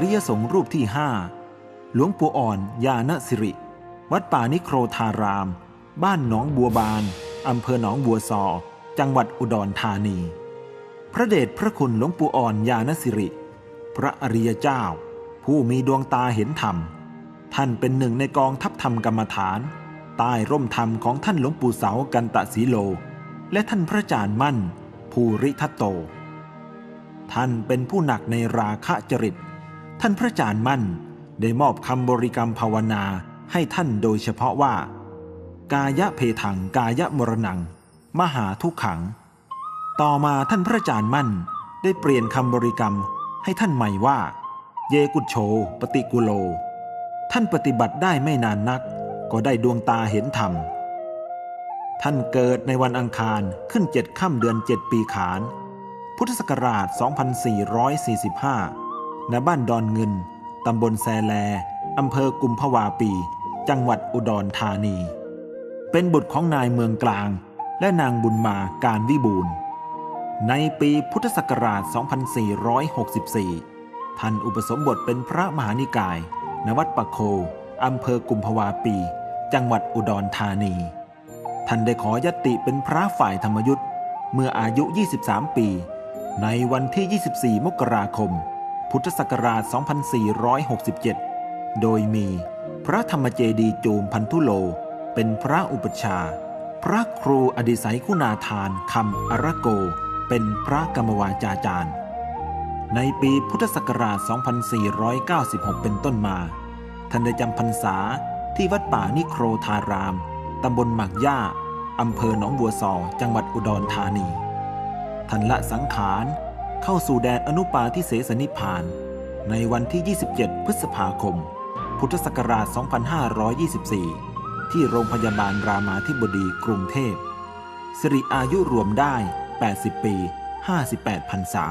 ริยสงฆ์รูปที่ห้าหลวงปู่อ่อนยานสิริ วัดป่านิโครธาราม บ้านหนองบัวบาน อำเภอหนองบัวซอ จังหวัดอุดรธานี พระเดชพระคุณหลวงปู่อ่อนยานสิริ พระอริยเจ้า ผู้มีดวงตาเห็นธรรม ท่านเป็นหนึ่งในกองทัพธรรมกรรมฐาน ใต้ร่มธรรมของท่านหลวงปู่เสากันตะสีโล และท่านพระจารย์มั่น ภูริทัตโต ท่านเป็นผู้หนักในราคะจริต ท่านพระอาจารย์มั่นได้มอบคำบริกรรมภาวนาให้ท่านโดยเฉพาะว่า กายะเพทังกายะมรณัง มหาทุกขัง ต่อมาท่านพระอาจารย์มั่นได้เปลี่ยนคำบริกรรมให้ท่านใหม่ว่า เยกุโช ปฏิกุโล ท่านปฏิบัติได้ไม่นานนัก ก็ได้ดวงตาเห็นธรรม ท่านเกิดในวันอังคารขึ้นเจ็ดค่ำเดือนเจ็ดปีขาน พุทธศักราช 2445 ณบ้านดอนเงิน ตำบลแซแล อำเภอกุมภาวาปี จังหวัดอุดรธานี เป็นบุตรของนายเมืองกลาง และนางบุญมาการวิบูรณ์ในปีพุทธศักราช 2464 ท่านอุปสมบทเป็นพระมหานิกาย ณ วัดปะโค อำเภอกุมภาวาปี จังหวัดอุดรธานี ท่านได้ขอยติเป็นพระฝ่ายธรรมยุทธ์เมื่ออายุ 23 ปี ในวันที่ 24 มกราคม พุทธศักราช 2467 โดยมีพระธรรมเจดีย์จูมพันธุโล เป็นพระอุปชา พระครูอดิไสยคุณาทานคำอรโก เป็นพระกรรมวาจาจารย์ ในปีพุทธศักราช 2496 เป็นต้นมา ท่านได้จำพรรษาที่วัดป่านิโครธาราม ตำบลหมากย่าอำเภอหนองบัวซอจังหวัดอุดรธานี ท่านละสังขาร เข้าสู่แดนอนุปาทิเสสนิพาน ในวันที่ 27 พฤษภาคม พุทธศักราช 2524 ที่โรงพยาบาลรามาธิบดีกรุงเทพสิริอายุรวมได้ 80 ปี 58พรรษา